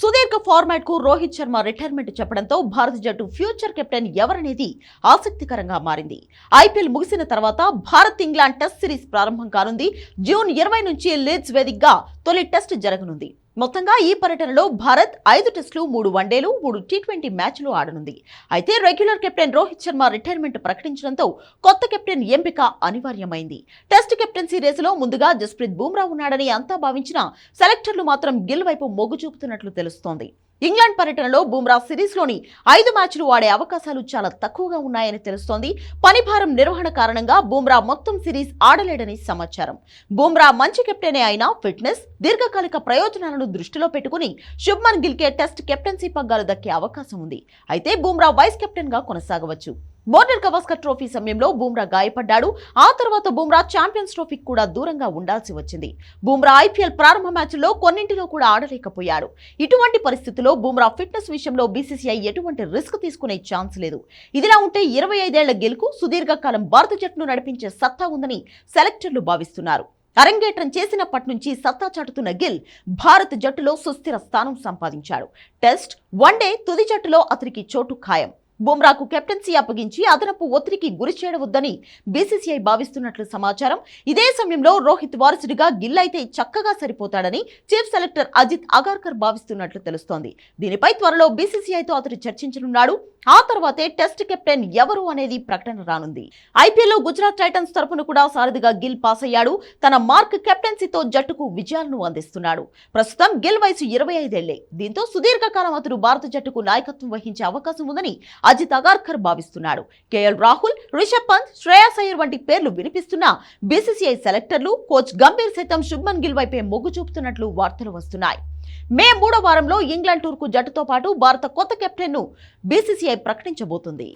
సుదీర్ఘ ఫార్మాట్కు రోహిత్ శర్మ రిటైర్మెంట్ చెప్పడంతో భారత జట్టు ఫ్యూచర్ కెప్టెన్ ఎవరనేది ఆసక్తికరంగా మారింది. ఐపీఎల్ ముగిసిన తర్వాత భారత్ ఇంగ్లాండ్ టెస్ట్ సిరీస్ ప్రారంభం కానుంది. జూన్ ఇరవై నుంచి లీడ్స్ వేదికగా తొలి టెస్ట్ జరగనుంది. మొత్తంగా ఈ పర్యటనలో భారత్ ఐదు టెస్టులు మూడు వన్డేలు మూడు టీ ట్వంటీ మ్యాచ్లు ఆడనుంది. అయితే regular captain Rohit Sharma retirement ప్రకటించడంతో కొత్త కెప్టెన్ ఎంపిక అనివార్యమైంది. టెస్ట్ కెప్టెన్సీ రేసులో ముందుగా జస్ప్రీత్ బూమ్రా ఉన్నాడని అంతా భావించిన సెలెక్టర్లు మాత్రం గిల్ వైపు మొగ్గు చూపుతున్నట్లు తెలుస్తోంది. ఇంగ్లాండ్ పర్యటనలో బూమ్రా సిరీస్లోని ఐదు మ్యాచ్లు ఆడే అవకాశాలు చాలా తక్కువగా ఉన్నాయని తెలుస్తోంది. పనిభారం నిర్వహణ కారణంగా బూమ్రా మొత్తం సిరీస్ ఆడలేడని సమాచారం. బూమ్రా మంచి కెప్టెనే అయినా ఫిట్నెస్ దీర్ఘకాలిక ప్రయోజనాలను దృష్టిలో పెట్టుకుని శుభ్మన్ గిల్కే టెస్ట్ కెప్టెన్సీ పగ్గాలు దక్కే అవకాశం ఉంది. అయితే బూమ్రా వైస్ కెప్టెన్గా కొనసాగవచ్చు. బోర్డర్ గవాస్కర్ ట్రోఫీ సమయంలో బూమ్రా గాయపడ్డాడు. ఆ తర్వాత బూమ్రా ఛాంపియన్స్ ట్రోఫీకి కూడా దూరంగా ఉండాల్సి వచ్చింది. బూమ్రా ఐపీఎల్ ప్రారంభ మ్యాచ్ల్లో కొన్నింటిలో కూడా ఆడలేకపోయాడు. ఇటువంటి పరిస్థితుల్లో బూమ్రా ఫిట్నెస్ విషయంలో బీసీసీఐ ఎటువంటి రిస్క్ తీసుకునే ఛాన్స్ లేదు. ఇదిలా ఉంటే ఇరవై ఐదేళ్ళ గెలుకు సుదీర్ఘకాలం భారత జట్టును నడిపించే సత్తా ఉందని సెలెక్టర్లు భావిస్తున్నారు. అరంగేట్రం చేసినప్పటి నుంచి సత్తా చాటుతున్న గిల్ భారత జట్టులో సుస్థిర స్థానం సంపాదించాడు. టెస్ట్ వన్డే తుది జట్టులో అతనికి చోటు ఖాయం. బుమ్రాకు కెప్టెన్సీ అప్పగించి అదనపు ఒత్తిడికి గురి చేయవద్దని బీసీసీఐ భావిస్తున్నట్లు సమాచారం. ఇదే సమయంలో రోహిత్ వారసుడిగా గిల్ అయితే చక్కగా సరిపోతాడని చీఫ్ సెలెక్టర్ అజిత్ అగార్కర్ భావిస్తున్నట్లు తెలుస్తోంది. దీనిపై త్వరలో బీసీసీఐతో అతడు చర్చించనున్నాడు. ఆ తర్వాతే టెస్ట్ కెప్టెన్ ఎవరు అనేది ప్రకటన రానుంది. ఐపీఎల్లో గుజరాత్ టైటన్స్ తరపున కూడా సారథిగా గిల్ పాస్ అయ్యాడు. తన మార్క్ కెప్టెన్సీతో జట్టుకు విజయాలను అందిస్తున్నాడు. ప్రస్తుతం గిల్ వయసు ఇరవై ఐదేళ్ళే. దీంతో సుదీర్ఘకాలం అతడు భారత జట్టుకు నాయకత్వం వహించే అవకాశం ఉందని అజిత్ అగార్కర్ భావిస్తున్నాడు. కేఎల్ రాహుల్ రిషబ్ పంత్ శ్రేయాస్ అయ్యర్ వంటి పేర్లు వినిపిస్తున్నా బీసీసీఐ సెలెక్టర్లు కోచ్ గంభీర్ సైతం శుభ్మన్ గిల్ వైపే మొగ్గు చూపుతున్నట్లు వార్తలు వస్తున్నాయి. మే మూడో వారంలో ఇంగ్లాండ్ టూర్కు జట్టుతో పాటు భారత కొత్త కెప్టెన్ను బీసీసీఐ ప్రకటించబోతుంది.